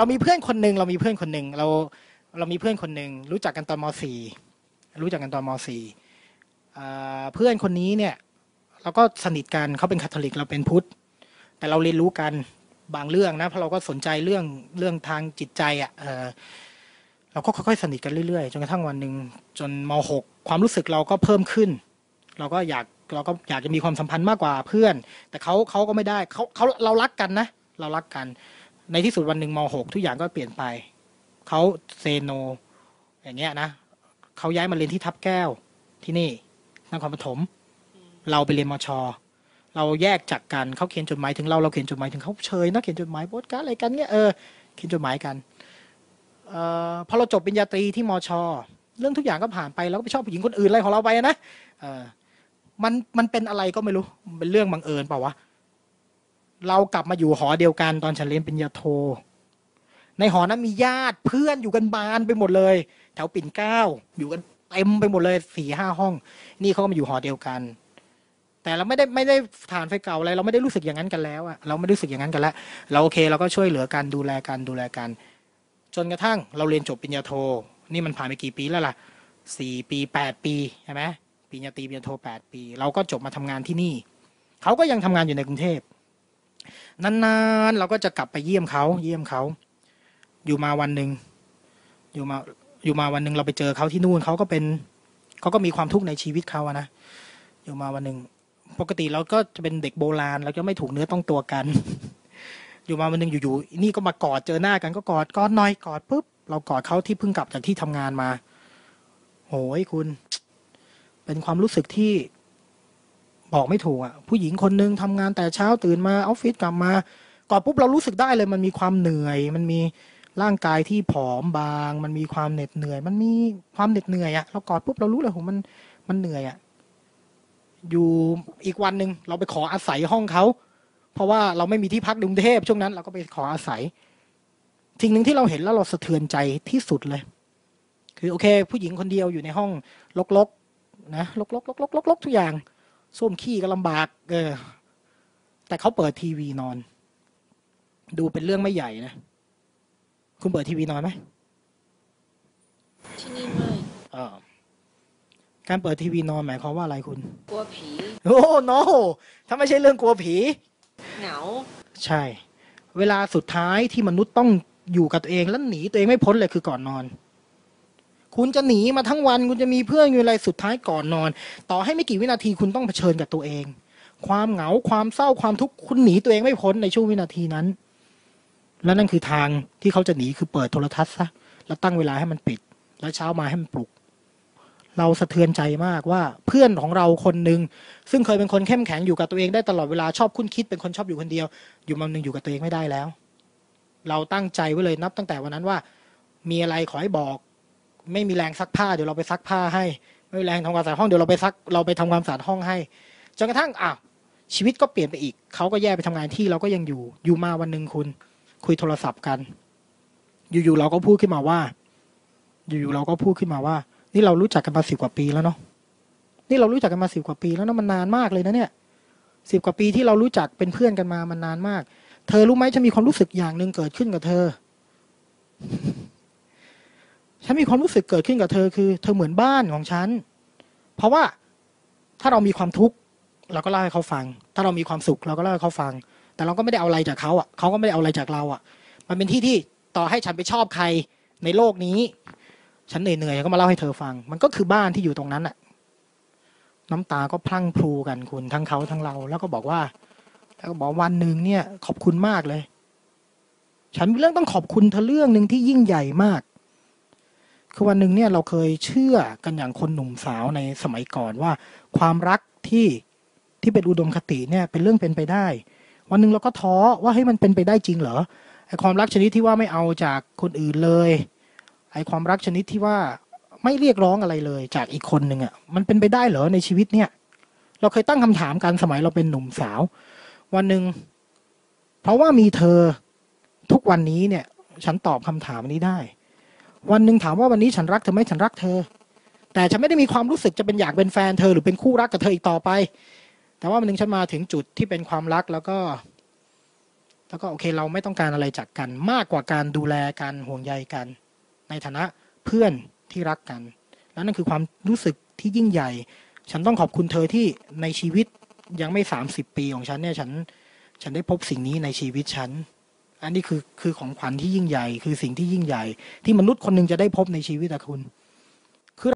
เรามีเพื่อนคนหนึ่งเรามีเพื่อนคนหนึ่งเราเรามีเพื่อนคนหนึ่งรู้จักกันตอนมสี่รู้จักกันตอนมสี่เพื่อนคนนี้เนี่ยเราก็สนิทกันเขาเป็นคาทอลิกเราเป็นพุทธ แต่เราเรียนรู้กันบางเรื่องนะเพราะเราก็สนใจเรื่องเรื่องทางจิตใจอะ่ะเออเราก็ค่อยๆสนิทกันเรื่อยๆจนกระทั่งวันหนึ่งจนมหกความรู้สึกเราก็เพิ่มขึ้น เราก็อยากเราก็อยากจะมีความสัมพันธ์มากกว่าเพื่อน แต่เขาเขาก็ไม่ได้เขาเขาเรารักกันนะ เรารักกัน ในที่สุดวันหนึ่งมหกทุกอย่างก็เปลี่ยนไป เขาเซโน อย่างเงี้ยนะเขาย้ายมาเรียนที่ทับแก้วที่นี่นครปฐมเราไปเรียนมช เราแยกจากกันเขาเขียนจดหมายถึงเราเราเขียนจดหมายถึงเขาเชยนะเขียนจดหมายโพสการ์ดอะไรกันเงี้ยเออเขียนจดหมายกันเอ่อพอเราจบปริญญาตรีที่มช เรื่องทุกอย่างก็ผ่านไปเราก็ไปชอบผู้หญิงคนอื่นอะไรของเราไปนะเออมันมันเป็นอะไรก็ไม่รู้เป็นเรื่องบังเอิญเปล่าวะ เรากลับมาอยู่หอเดียวกันตอนฉันเรียนปริญญาโท ในหอนั้นมีญาติเพื่อนอยู่กันบานไปหมดเลย แถวปิ่นเกล้าอยู่กันเต็มไปหมดเลยสี่ห้าห้อง นี่เขาก็มาอยู่หอเดียวกัน แต่เราไม่ได้ไม่ได้ฐานไฟเก่าอะไรเราไม่ได้รู้สึกอย่างนั้นกันแล้วอะเราไม่รู้สึกอย่างนั้นกันแล้ว เราโอเคเราก็ช่วยเหลือกันดูแลกันดูแลกัน จนกระทั่งเราเรียนจบปริญญาโท นี่มันผ่านไปกี่ปีแล้วล่ะสี่ปีแปดปีใช่ไหมปริญญาตรีปริญญาโทแปดปี เราก็จบมาทำงานที่นี่ เขาก็ยังทำงานอยู่ในกรุงเทพ นานๆเราก็จะกลับไปเยี่ยมเขาเยี่ยมเขาอยู่มาวันหนึ่งอยู่มาอยู่มาวันหนึ่งเราไปเจอเขาที่นู่นเขาก็เป็นเขาก็มีความทุกข์ในชีวิตเขาอะนะอยู่มาวันหนึ่งปกติเราก็จะเป็นเด็กโบราณเราจะไม่ถูกเนื้อต้องตัวกัน อยู่มาวันหนึ่งอยู่ๆนี่ก็มากอดเจอหน้ากันก็กอดกอดหน่อยกอดปุ๊บเรากอดเขาที่เพิ่งกลับจากที่ทำงานมาโหยคุณ เป็นความรู้สึกที่ บอกไม่ถูกอะผู้หญิงคนนึงทำงานแต่เช้าตื่นมาออฟฟิศกลับมากอดปุ๊บเรารู้สึกได้เลย มันมีความเหนื่อย มันมีร่างกายที่ผอมบาง มันมีความเหน็ดเหนื่อย มันมีความเหน็ดเหนื่อยอะเรากอดปุ๊บเรารู้เลยโหมันมันเหนื่อยอะอยู่อีกวันหนึ่งเราไปขออาศัยห้องเขาเพราะว่าเราไม่มีที่พักในกรุงเทพช่วงนั้น เราก็ไปขออาศัยสิ่งหนึ่งที่เราเห็นแล้วเราสะเทือนใจที่สุดเลย คือโอเค ผู้หญิงคนเดียวอยู่ในห้องลกๆนะลกๆลกๆลกๆทุกอย่าง ส้วมขี้ก็ลำบาก เออ แต่เขาเปิดทีวีนอน ดูเป็นเรื่องไม่ใหญ่นะ คุณเปิดทีวีนอนไหมที่นี่ไม่เออการเปิดทีวีนอนหมายความว่าอะไรคุณ กลัวผี โอ้โนถ้าไม่ใช่เรื่องกลัวผี เหงา ใช่ เวลาสุดท้ายที่มนุษย์ต้องอยู่กับตัวเองแล้วหนีตัวเองไม่พ้นเลยคือก่อนนอน คุณจะหนีมาทั้งวัน คุณจะมีเพื่อนอยู่อะไรสุดท้ายก่อนนอน ต่อให้ไม่กี่วินาทีคุณต้องเผชิญกับตัวเอง ความเหงาความเศร้าความทุกข์คุณหนีตัวเองไม่พ้นในช่วงวินาทีนั้น และนั่นคือทางที่เขาจะหนีคือเปิดโทรทัศน์ซะแล้วตั้งเวลาให้มันปิด แล้วเช้ามาให้มันปลุก เราสะเทือนใจมากว่าเพื่อนของเราคนหนึ่งซึ่งเคยเป็นคนเข้มแข็งอยู่กับตัวเองได้ตลอดเวลาชอบคุ้นคิดเป็นคนชอบอยู่คนเดียว อยู่มาหนึ่งอยู่กับตัวเองไม่ได้แล้ว เราตั้งใจไว้เลยนับตั้งแต่วันนั้นว่า มีอะไรขอให้บอก ไม่มีแรงซักผ้าเดี๋ยวเราไปซักผ้าให้ ไม่มีแรงทำความสะอาดห้องเดี๋ยวเราไปซักเราไปทำความสะอาดห้องให้จนกระทั่งอ้าวชีวิตก็เปลี่ยนไปอีกเขาก็แยกไปทำงานที่เราก็ยังอยู่อยู่มาวันหนึ่งคุณ คุยโทรศัพท์กัน อยู่ๆเราก็พูดขึ้นมาว่า อยู่ๆเราก็พูดขึ้นมาว่า นี่เรารู้จักกันมาสิบกว่าปีแล้วเนาะนี่เรารู้จักกันมาสิบกว่าปีแล้วเนาะมันนานมากเลยนะเนี่ยสิบกว่าปีที่เรารู้จักเป็นเพื่อนกันมามันนานมาก เธอรู้ไหมฉันมีความรู้สึกอย่างหนึ่งเกิดขึ้นกับเธอ ฉันมีความรู้สึกเกิดขึ้นกับเธอคือ เธอเหมือนบ้านของฉัน เพราะว่าถ้าเรามีความทุกข์เราก็เล่าให้เขาฟัง ถ้าเรามีความสุขเราก็เล่าให้เขาฟัง แต่เราก็ไม่ได้เอาอะไรจากเขาอะเขาก็ไม่ได้เอาอะไรจากเราอะ มันเป็นที่ที่ต่อให้ฉันไปชอบใครในโลกนี้ ฉันเหนื่อยๆก็มาเล่าให้เธอฟัง มันก็คือบ้านที่อยู่ตรงนั้นอะ น้ำตาก็พลั่งพลูกันคุณทั้งเขาทั้งเรา แล้วก็บอกว่า แล้วก็บอกวันหนึ่งเนี่ย ขอบคุณมากเลย ฉันมีเรื่องต้องขอบคุณเธอเรื่องหนึ่งที่ยิ่งใหญ่มาก คือวันหนึ่งเนี่ยเราเคยเชื่อกันอย่างคนหนุ่มสาวในสมัยก่อนว่า ความรักที่ที่เป็นอุดมคติเนี่ยเป็นเรื่องเป็นไปได้ วันหนึ่งเราก็ท้อว่าให้ยมันเป็นไปได้จริงเหรอไอความรักชนิดที่ว่าไม่เอาจากคนอื่นเลยไอความรักชนิดที่ว่าไม่เรียกร้องอะไรเลยจากอีกคนหนึ่งอะมันเป็นไปได้เหรอในชีวิตเนี่ย เราเคยตั้งคำถามกันสมัยเราเป็นหนุ่มสาว วันหนึ่งเพราะว่ามีเธอทุกวันนี้เนี่ย ฉันตอบคำถามนี้ได้ วันหนึ่งถามว่าวันนี้ฉันรักเธอไหมฉันรักเธอ แต่ฉันไม่ได้มีความรู้สึกจะเป็นอยากเป็นแฟนเธอหรือเป็นคู่รักกับเธออีกต่อไป แต่ว่าวันหนึ่งฉันมาถึงจุดที่เป็นความรักแล้วก็ แล้วก็โอเคเราไม่ต้องการอะไรจากกัน มากกว่าการดูแลกันห่วงใยกัน ในฐานะเพื่อนที่รักกัน แล้วนั่นคือความรู้สึกที่ยิ่งใหญ่ ฉันต้องขอบคุณเธอที่ในชีวิตยังไม่สามสิบปีของฉันเนี่ยฉัน ฉันได้พบสิ่งนี้ในชีวิตฉัน อันนี้คือคือของขวัญที่ยิ่งใหญ่ คือสิ่งที่ยิ่งใหญ่ ที่มนุษย์คนหนึ่งจะได้พบในชีวิตอะคุณ